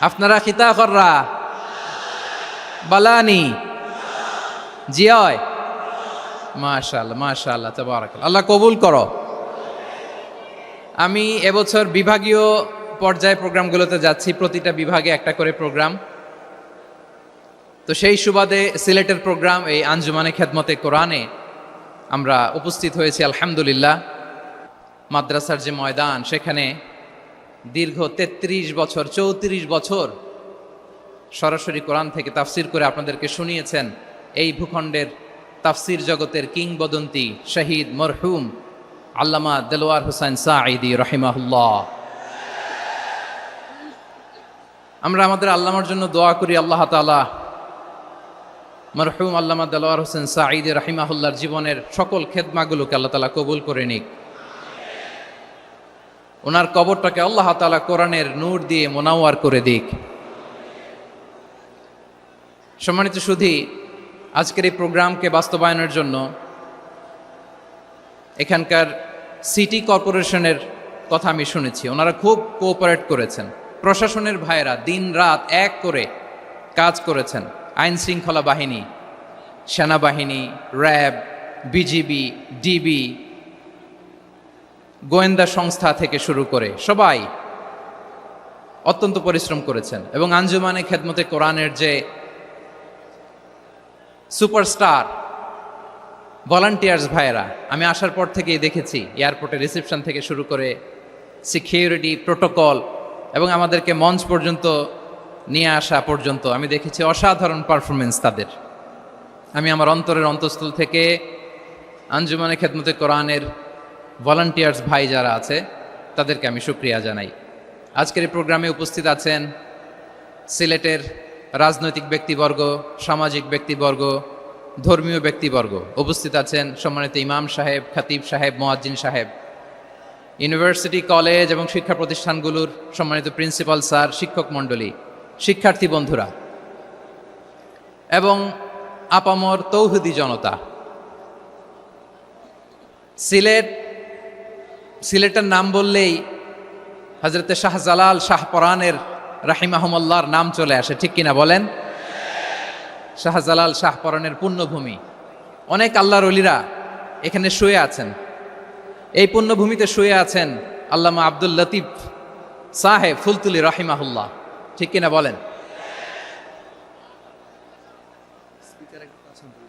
আপনারা খিতা কররা। বালানি। মাশাআল্লাহ মাশাআল্লাহ তাবারাকাল্লাহ। আল্লাহ কবুল করো। আমি এবছর বিভাগীয় পর্যায়ে প্রোগ্রামগুলোতে যাচ্ছি। প্রতিটা বিভাগে একটা করে প্রোগ্রাম। তো সেই সুবাদে সিলেটের প্রোগ্রাম, এই আঞ্জুমানে খেদমতে কোরআনে আমরা উপস্থিত হয়েছি, আলহামদুলিল্লাহ। মাদ্রাসার যে ময়দান, সেখানে দীর্ঘ ৩৩ বছর, চৌত্রিশ বছর সরাসরি কোরআন থেকে তাফসির করে আপনাদেরকে শুনিয়েছেন। এই ভূখণ্ডের তাফসির জগতের কিংবদন্তি, শহীদ মরহুম আল্লামা দেলোয়ার হুসাইন সাঈদি রহিমাহুল্লাহ। আমরা আমাদের আল্লামার জন্য দোয়া করি, আল্লাহ তালা মরহুম আল্লামা দেলোয়ার হোসেন সাঈদি রহিমাহুল্লাহর জীবনের সকল খেদমাগুলোকে আল্লাহ তালা কবুল করে নিক। ওনার কবরটাকে আল্লাহ তালা কোরআনের নূর দিয়ে মোনাওয়ার করে দিক। সম্মানিত সুধী, আজকের এই প্রোগ্রামকে বাস্তবায়নের জন্য এখানকার সিটি কর্পোরেশনের কথা আমি শুনেছি। ওনারা খুব কোঅপারেট করেছেন। প্রশাসনের ভাইয়েরা দিন রাত এক করে কাজ করেছেন। আইন শৃঙ্খলা বাহিনী, সেনাবাহিনী, র্যাব, বিজিবি, ডিবি, গোয়েন্দা সংস্থা থেকে শুরু করে সবাই অত্যন্ত পরিশ্রম করেছেন। এবং আঞ্জুমানে খেদমতে কোরআনের যে সুপারস্টার ভলান্টিয়ার্স ভাইয়েরা, আমি আসার পর থেকেই দেখেছি এয়ারপোর্টে রিসেপশন থেকে শুরু করে সিকিউরিটি প্রোটোকল এবং আমাদেরকে মঞ্চ পর্যন্ত নিয়ে আসা পর্যন্ত আমি দেখেছি অসাধারণ পারফরমেন্স তাদের। আমি আমার অন্তরের অন্তঃস্থল থেকে আঞ্জুমানে খেদমতে কোরআনের ভলান্টিয়ার্স ভাই যারা আছে, তাদেরকে আমি সুক্রিয়া জানাই। আজকের এই প্রোগ্রামে উপস্থিত আছেন সিলেটের রাজনৈতিক ব্যক্তিবর্গ, সামাজিক ব্যক্তিবর্গ ধর্মীয় ব্যক্তিবর্গ। উপস্থিত আছেন সম্মানিত ইমাম সাহেব, খাতিব সাহেব, মোয়াজ্জিন সাহেব। ইউনিভার্সিটি, কলেজ এবং শিক্ষা প্রতিষ্ঠানগুলোর সম্মানিত প্রিন্সিপাল স্যার, শিক্ষক মণ্ডলী, শিক্ষার্থী বন্ধুরা এবং আপামর তৌহুদি জনতা। সিলেট, সিলেটের নাম বললেই হজরতে শাহজালাল শাহপরানের রাহিমাহমল্লার নাম চলে আসে, ঠিক কিনা বলেন? শাহজালাল শাহপরানের পুণ্যভূমি অনেক আল্লাহর অলিরা এখানে শুয়ে আছেন। এই পুণ্যভূমিতে শুয়ে আছেন আল্লামা আব্দুল লতিফ সাহেব ফুলতুলি রাহিমাহুল্লাহ। ঠিক কিনা বলেন?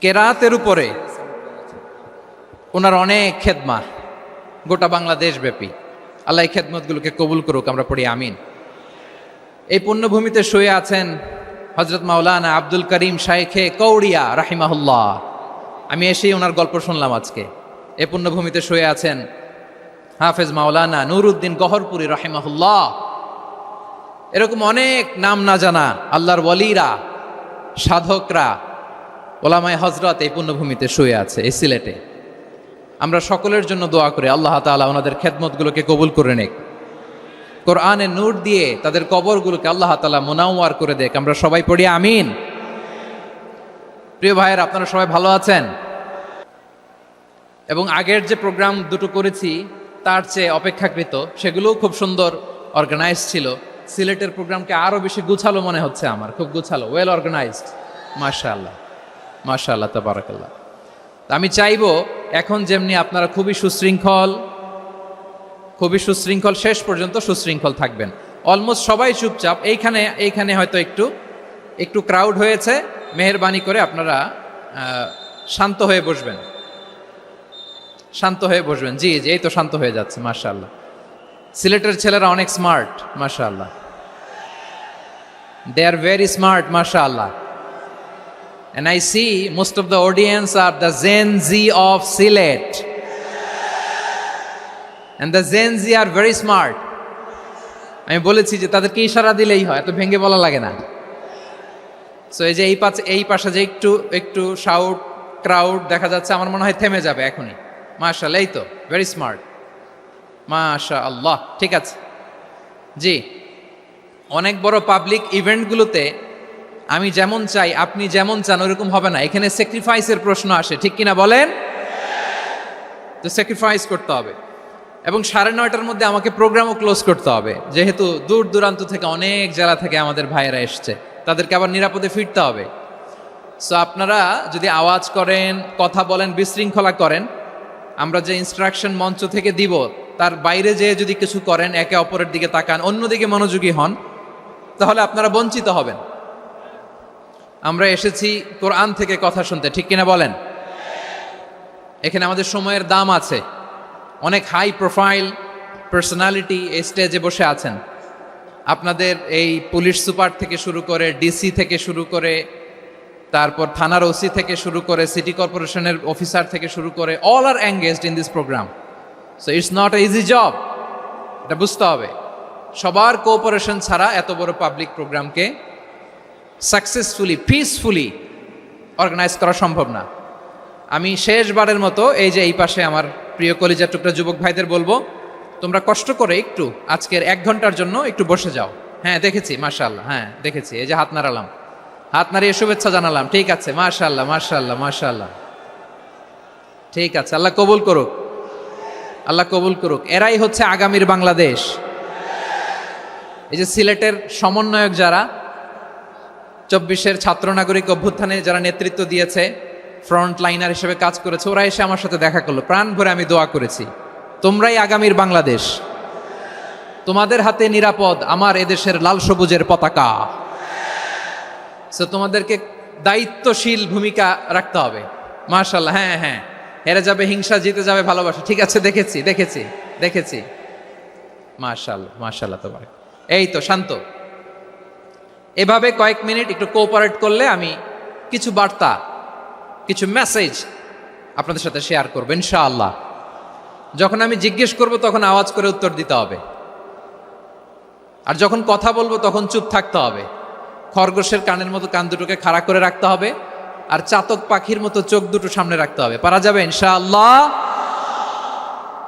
কেরাতের উপরে ওনার অনেক খেদমা, গোটা বাংলাদেশ ব্যাপী আল্লাহ এই খেদমতগুলোকে কবুল করুক, আমরা পড়ি আমিন। এই পুণ্যভূমিতে শুয়ে আছেন হজরত মাওলানা আব্দুল করিম শাইখে কৌড়িয়া রাহিমাহুল্লাহ। আমি এসেই ওনার গল্প শুনলাম আজকে। এ পুণ্যভূমিতে শুয়ে আছেন হাফেজ মাওলানা নুরুদ্দিন গহরপুরি রাহিমাহুল্লাহ। এরকম অনেক নাম না জানা আল্লাহর ওয়ালিরা, সাধকরা, ওলামায় হজরত এই পুণ্যভূমিতে শুয়ে আছে, এই সিলেটে। আমরা সকলের জন্য দোয়া করি, আল্লাহ তাআলা ওনাদের খেদমতগুলোকে কবুল করে নেক। কোরআনে নূর দিয়ে তাদের কবরগুলোকে আল্লাহ তাআলা মোনাওয়ার করে দেখ। আমরা সবাই পড়ি, আমিন। প্রিয় ভাইয়ের, আপনারা সবাই ভালো আছেন? এবং আগের যে প্রোগ্রাম দুটো করেছি, তার চেয়ে অপেক্ষাকৃত, সেগুলোও খুব সুন্দর অর্গানাইজ ছিল। সিলেটের প্রোগ্রামকে আরও বেশি গুছালো মনে হচ্ছে আমার, খুব গুছালো ওয়েল অর্গানাইজড মাশা আল্লাহ মাশা আল্লাহ তাবারাকাল্লাহ আমি চাইব, এখন যেমনি আপনারা খুবই সুশৃঙ্খল খুবই সুশৃঙ্খল, শেষ পর্যন্ত সুশৃঙ্খল থাকবেন। অলমোস্ট সবাই চুপচাপ। এইখানে এইখানে হয়তো একটু একটু ক্রাউড হয়েছে। মেহরবানি করে আপনারা শান্ত হয়ে বসবেন। শান্ত হয়ে বসবেন। জি জি, এই তো শান্ত হয়ে যাচ্ছে, মাশাআল্লাহ। সিলেটের ছেলেরা অনেক স্মার্ট মাশাআল্লাহ। দে আর ভেরি স্মার্ট মাশাআল্লাহ। And I see most of the audience are the Gen Z of Silet. And the Z are very smart. আমি বলেছি যে তাদেরকে ইশারা দিলেই হয়, এত ভেঙে বলা লাগে না। সো এই যে এই পাশে এই পাশে যে একটু একটু শাউট ক্রাউড দেখা যাচ্ছে, আমার মনে হয় থেমে যাবে এখনই। মার্শাল এই তো ভেরি স্মার্ট মাশা আল্লাহ ঠিক আছে। জি, অনেক বড় পাবলিক ইভেন্টগুলোতে আমি যেমন চাই, আপনি যেমন চান, ওরকম হবে না। এখানে স্যাক্রিফাইসের প্রশ্ন আসে, ঠিক কিনা বলেন? তো স্যাক্রিফাইস করতে হবে। এবং সাড়ে নয়টার মধ্যে আমাকে প্রোগ্রামও ক্লোজ করতে হবে। যেহেতু দূর দূরান্ত থেকে অনেক জেলা থেকে আমাদের ভাইয়েরা এসছে। তাদেরকে আবার নিরাপদে ফিরতে হবে। সো আপনারা যদি আওয়াজ করেন, কথা বলেন, বিশৃঙ্খলা করেন, আমরা যে ইনস্ট্রাকশন মঞ্চ থেকে দিব, তার বাইরে যেয়ে যদি কিছু করেন, একে অপরের দিকে তাকান, অন্যদিকে মনোযোগী হন, তাহলে আপনারা বঞ্চিত হবেন। আমরা এসেছি কোরআন থেকে কথা শুনতে, ঠিক কিনা বলেন? এখানে আমাদের সময়ের দাম আছে। অনেক হাই প্রোফাইল পার্সোনালিটি এই স্টেজে বসে আছেন। আপনাদের এই পুলিশ সুপার থেকে শুরু করে ডিসি থেকে শুরু করে, তারপর থানার ওসি থেকে শুরু করে সিটি কর্পোরেশনের অফিসার থেকে শুরু করে all are engaged in this program so it's not a easy job এটা বুঝতে হবে। সবার কোঅপারেশন ছাড়া এত বড় পাবলিক প্রোগ্রামকে সাকসেসফুলি পিসফুলি অর্গানাইজ করা সম্ভব না। আমি শেষবারের মতো এই যে এই পাশে আমার প্রিয় কলিজার টুকরা যুবক ভাইদের বলব, তোমরা কষ্ট করে একটু আজকের এক ঘণ্টার জন্য একটু বসে যাও। হ্যাঁ দেখেছি মাশাল্লাহ হ্যাঁ দেখেছি, এই যে হাত নাড়ালাম। হাত নাড়িয়ে শুভেচ্ছা জানালাম, ঠিক আছে মাশাল্লাহ মাশাল্লাহ মাশাল্লাহ ঠিক আছে, আল্লাহ কবুল করুক। আল্লাহ কবুল করুক। এরাই হচ্ছে আগামীর বাংলাদেশ। এই যে সিলেটের সমন্বয়ক যারা, চব্বিশের ছাত্র নাগরিক অভ্যুত্থানে যারা নেতৃত্ব দিয়েছে ফ্রন্ট লাইনার হিসেবে কাজ করেছে। ওরা এসে আমার সাথে দেখা করল। প্রাণ ভরে আমি দোয়া করেছি। তোমরাই আগামীর বাংলাদেশ। তোমাদের হাতে নিরাপদ আমার এদেশের লাল সবুজের পতাকা। সো তোমাদেরকে দায়িত্বশীল ভূমিকা রাখতে হবে। মার্শাল্লাহ হ্যাঁ হ্যাঁ হেরে যাবে, হিংসা, জিতে যাবে, ভালোবাসা। ঠিক আছে, দেখেছি দেখেছি দেখেছি। মার্শাল্লাহ মার্শাল্লাহ তোমার এই তো, শান্ত। এভাবে কয়েক মিনিট একটু কোঅপারেট করলে আমি কিছু বার্তা কিছু মেসেজ আপনাদের সাথে শেয়ার করব, ইনশাআল্লাহ। যখন আমি জিজ্ঞেস করব, তখন আওয়াজ করে উত্তর দিতে হবে। আর যখন কথা বলব, তখন চুপ থাকতে হবে। খরগোশের কানের মতো কান দুটোকে খাড়া করে রাখতে হবে, আর চাতক পাখির মতো চোখ দুটো সামনে রাখতে হবে। পারা যাবে, ইনশাআল্লাহ?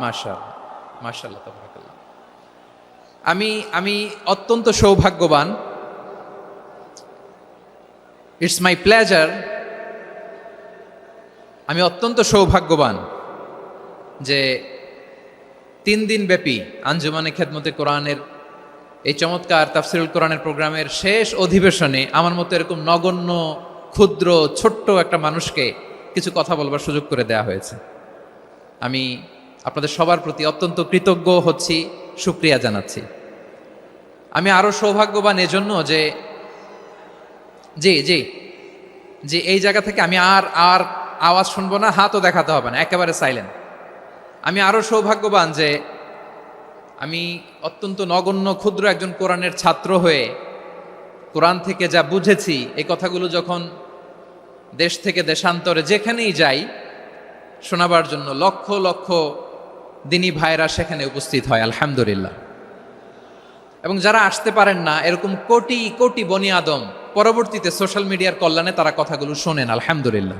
মাশাআল্লাহ মাশাআল্লাহ, তাবারাকাল্লাহ। আমি আমি অত্যন্ত সৌভাগ্যবান। ইটস মাই প্লেজার আমি অত্যন্ত সৌভাগ্যবান যে তিন দিন ব্যাপী আঞ্জুমানে খেদমতে কোরআনের এই চমৎকার তাফসিরুল কোরআনের প্রোগ্রামের শেষ অধিবেশনে আমার মতো এরকম নগণ্য, ক্ষুদ্র, ছোট্ট একটা মানুষকে কিছু কথা বলবার সুযোগ করে দেয়া হয়েছে। আমি আপনাদের সবার প্রতি অত্যন্ত কৃতজ্ঞ হচ্ছি, সুক্রিয়া জানাচ্ছি। আমি আরও সৌভাগ্যবান এজন্য যে, জি জি জি, এই জায়গা থেকে আমি আর আর আওয়াজ শুনব না, হাতও দেখাতে হবে না, একেবারে সাইলেন্ট আমি আরও সৌভাগ্যবান যে আমি অত্যন্ত নগণ্য, ক্ষুদ্র একজন কোরআনের ছাত্র হয়ে কোরআন থেকে যা বুঝেছি, এই কথাগুলো যখন দেশ থেকে দেশান্তরে যেখানেই যাই, শোনাবার জন্য লক্ষ লক্ষ দিনী ভাইরা সেখানে উপস্থিত হয়, আলহামদুলিল্লাহ। এবং যারা আসতে পারেন না, এরকম কোটি কোটি বনি আদম, পরবর্তীতে সোশ্যাল মিডিয়ার কল্যাণে তারা কথাগুলো শোনেন, আলহামদুলিল্লাহ।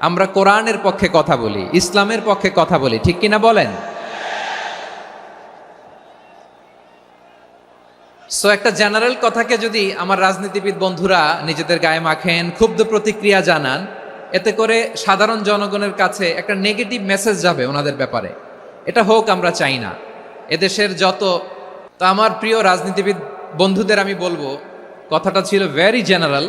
আমরা কোরআনের পক্ষে কথা বলি, ইসলামের পক্ষে কথা বলি, ঠিক কিনা বলেন? সো একটা জেনারেল কথাকে যদি আমার রাজনীতিবিদ বন্ধুরা নিজেদের গায়ে মাখেন, ক্ষুব্ধ প্রতিক্রিয়া জানান, এতে করে সাধারণ জনগণের কাছে একটা নেগেটিভ মেসেজ যাবে ওনাদের ব্যাপারে। এটা হোক, আমরা চাই না। এদেশের যত, তো আমার প্রিয় রাজনীতিবিদ বন্ধুদের আমি বলব, কথাটা ছিল ভেরি জেনারেল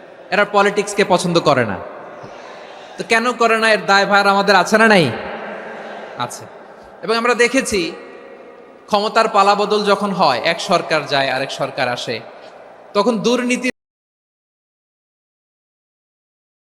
এরা পলিটিক্সকে পছন্দ করে না। তো কেন করে না? এর দায়ভার আমাদের আছে না নাই? আছে। এবং আমরা দেখেছি ক্ষমতার পালাবদল যখন হয়, এক সরকার যায়, আরেক সরকার আসে, তখন দুর্নীতি